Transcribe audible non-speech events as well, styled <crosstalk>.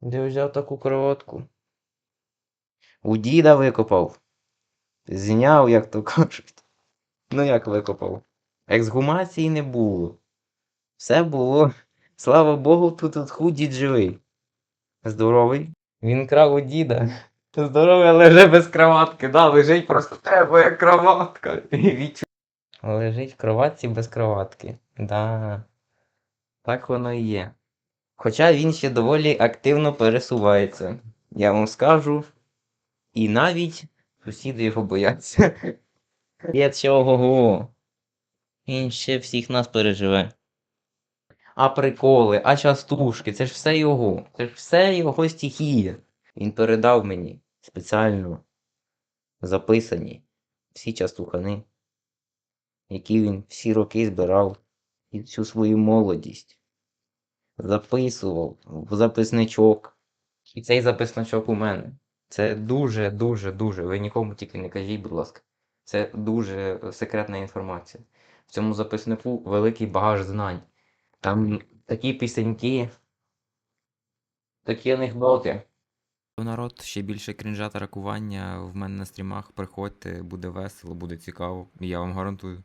Де взяв таку кроватку? У діда викопав. Зняв, як то <laughs> кажуть. Ну як викопав? Ексгумації не було. Все було. Слава Богу, тут от хуй живий. Здоровий. Він крав у діда. Здоровий, але вже без кроватки. Да, лежить просто треба як кроватка. <laughs> Лежить в кроватці без кроватки. Да. Так воно і є. Хоча він ще доволі активно пересувається. Я вам скажу. І навіть сусіди його бояться. Є цього. Він ще всіх нас переживе. А приколи, а частушки, це ж все його. Це ж все його стихія. Він передав мені спеціально записані всі частухани, які він всі роки збирав і всю свою молодість. Записував в записничок. І цей записничок у мене. Це дуже, дуже, дуже. Ви нікому тільки не кажіть, будь ласка. Це дуже секретна інформація. В цьому записнику великий багаж знань. Там такі пісеньки, такі анекдоти. Народ, ще більше крінжа та ракування в мене на стрімах. Приходьте, буде весело, буде цікаво. Я вам гарантую.